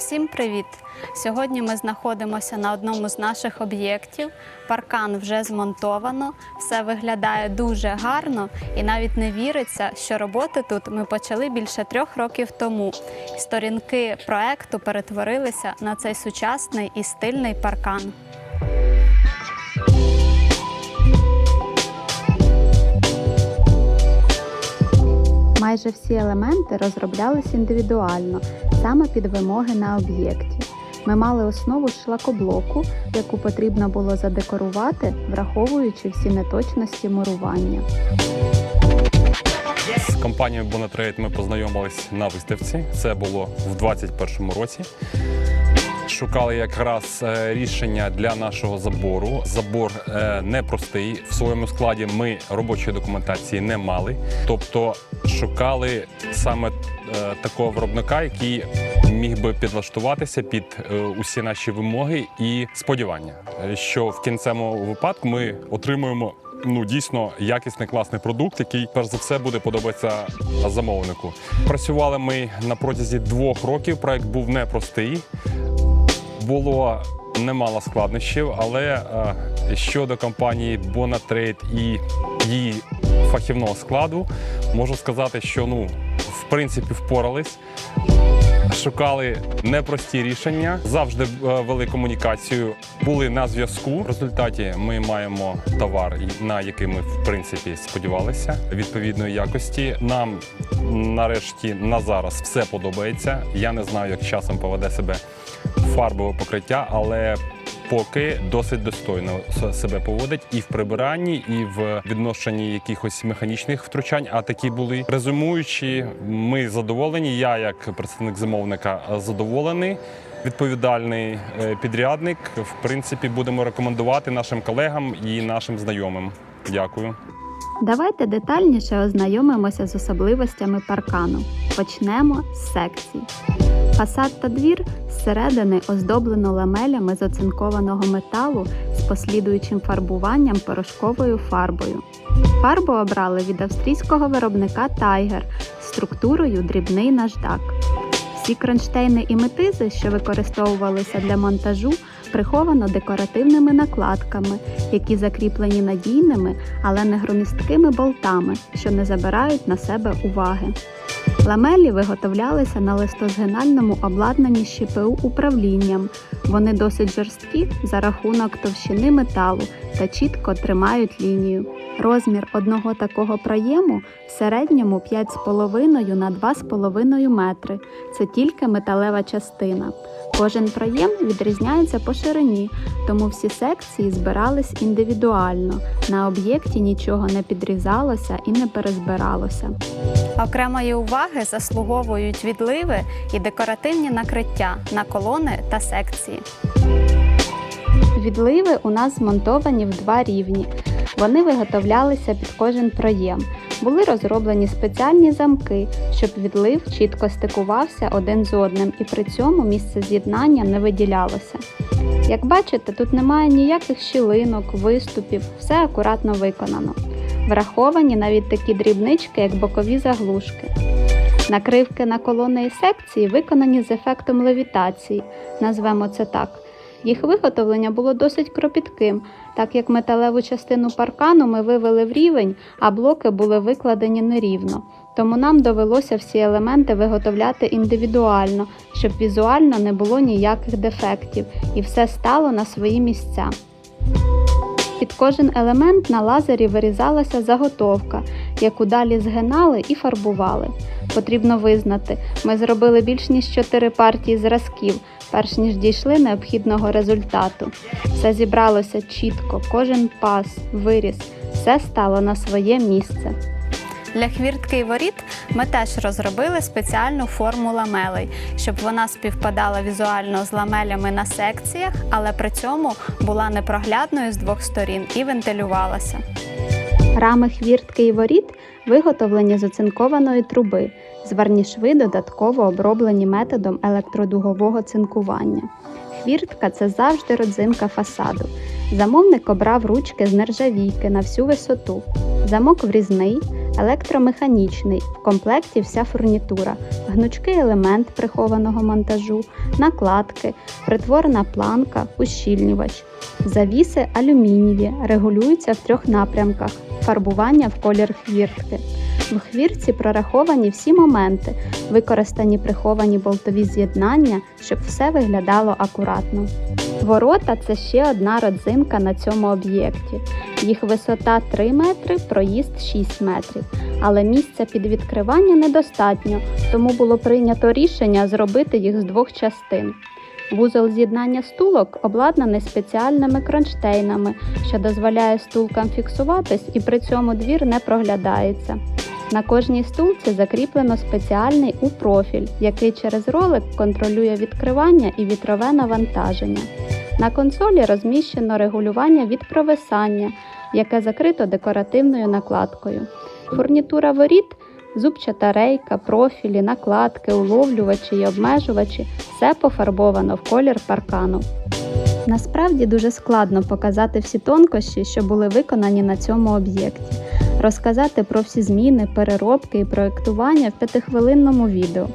Всім привіт! Сьогодні ми знаходимося на одному з наших об'єктів. Паркан вже змонтовано, все виглядає дуже гарно і навіть не віриться, що роботи тут ми почали більше трьох років тому. Сторінки проекту перетворилися на цей сучасний і стильний паркан. Майже всі елементи розроблялись індивідуально, саме під вимоги на об'єкті. Ми мали основу шлакоблоку, яку потрібно було задекорувати, враховуючи всі неточності мурування. З компанією Bonatrade ми познайомились на виставці. Це було в 2021 році. Шукали якраз е, рішення для нашого забору. Забор е, непростий. В своєму складі ми робочої документації не мали. Тобто шукали саме е, такого виробника, який міг би підлаштуватися під усі наші вимоги і сподівання, що в кінцевому випадку ми отримуємо ну дійсно якісний класний продукт, який перш за все буде подобатися замовнику. Працювали ми на протязі двох років. Проект був непростий. Було немало складнощів, але е, щодо компанії Bonatrade і її фахівного складу, можу сказати, що ну в принципі впорались. Шукали непрості рішення, завжди е, вели комунікацію, були на зв'язку. В результаті ми маємо товар, на який ми в принципі сподівалися відповідної якості. Нам нарешті на зараз все подобається. Я не знаю, як часом поведе себе фарбове покриття, але поки досить достойно себе поводить і в прибиранні, і в відношенні якихось механічних втручань. А такі були резюмуючи, ми задоволені. Я, як представник замовника, задоволений. Відповідальний е, підрядник, в принципі, будемо рекомендувати нашим колегам і нашим знайомим. Дякую. Давайте детальніше ознайомимося з особливостями паркану. Почнемо з секцій. Фасад та двір зсередини оздоблено ламелями з оцинкованого металу з послідуючим фарбуванням порошковою фарбою. Фарбу обрали від австрійського виробника Tiger з структурою дрібний наждак. Всі кронштейни і метизи, що використовувалися для монтажу, приховано декоративними накладками, які закріплені надійними, але не громісткими болтами, що не забирають на себе уваги. Ламелі виготовлялися на листозгинальному обладнанні з ЩПУ управлінням. Вони досить жорсткі за рахунок товщини металу та чітко тримають лінію. Розмір одного такого проєму в середньому 5,5 на 2,5 метри. Це тільки металева частина. Кожен проєм відрізняється по ширині, тому всі секції збирались індивідуально. На об'єкті нічого не підрізалося і не перезбиралося. Окремої уваги заслуговують відливи і декоративні накриття на колони та секції. Відливи у нас змонтовані в два рівні. Вони виготовлялися під кожен проєм. Були розроблені спеціальні замки, щоб відлив чітко стикувався один з одним і при цьому місце з'єднання не виділялося. Як бачите, тут немає ніяких щілинок, виступів, все акуратно виконано. Враховані навіть такі дрібнички, як бокові заглушки. Накривки на колони і секції виконані з ефектом левітації, назвемо це так. Їх виготовлення було досить кропітким, так як металеву частину паркану ми вивели в рівень, а блоки були викладені нерівно. Тому нам довелося всі елементи виготовляти індивідуально, щоб візуально не було ніяких дефектів і все стало на свої місця. Під кожен елемент на лазері вирізалася заготовка, яку далі згинали і фарбували. Потрібно визнати, ми зробили більш ніж 4 партії зразків, перш ніж дійшли необхідного результату. Все зібралося чітко, кожен пас, виріз, все стало на своє місце. Для хвіртки і воріт ми теж розробили спеціальну форму ламелей, щоб вона співпадала візуально з ламелями на секціях, але при цьому була непроглядною з двох сторін і вентилювалася. Рами хвіртки і воріт виготовлені з оцинкованої труби. Зварні шви додатково оброблені методом електродугового цинкування. Хвіртка це завжди родзинка фасаду. Замовник обрав ручки з нержавійки на всю висоту. Замок врізний, електромеханічний, в комплекті вся фурнітура, гнучкий елемент прихованого монтажу, накладки, притворна планка, ущільнювач. Завіси алюмінієві, регулюються в трьох напрямках: фарбування в колір хвіртки. В хвіртці прораховані всі моменти, використані приховані болтові з'єднання, щоб все виглядало акуратно. Ворота це ще одна родзинка на цьому об'єкті. Їх висота 3 метри, проїзд 6 метрів. Але місця під відкривання недостатньо, тому було прийнято рішення зробити їх з двох частин. Вузол з'єднання стулок обладнаний спеціальними кронштейнами, що дозволяє стулкам фіксуватись і при цьому двір не проглядається. На кожній стулці закріплено спеціальний у-профіль, який через ролик контролює відкривання і вітрове навантаження. На консолі розміщено регулювання від провисання, яке закрито декоративною накладкою. Фурнітура воріт, зубчата рейка, профілі, накладки, уловлювачі і обмежувачі все пофарбовано в колір паркану. Насправді дуже складно показати всі тонкощі, що були виконані на цьому об'єкті, розказати про всі зміни, переробки і проєктування в п'ятихвилинному відео.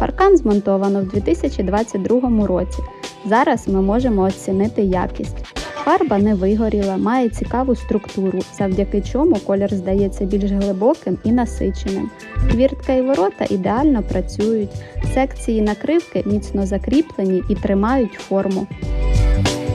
Паркан змонтовано в 2022 році. Зараз ми можемо оцінити якість. Фарба не вигоріла, має цікаву структуру, завдяки чому колір здається більш глибоким і насиченим. Хвіртка і ворота ідеально працюють, секції накривки міцно закріплені і тримають форму.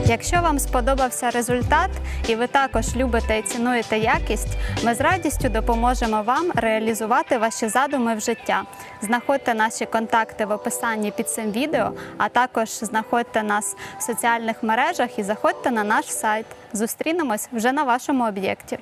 Якщо вам сподобався результат і ви також любите і цінуєте якість, ми з радістю допоможемо вам реалізувати ваші задуми в життя. Знаходьте наші контакти в описанні під цим відео, а також знаходьте нас в соціальних мережах і заходьте на наш сайт. Зустрінемось вже на вашому об'єкті.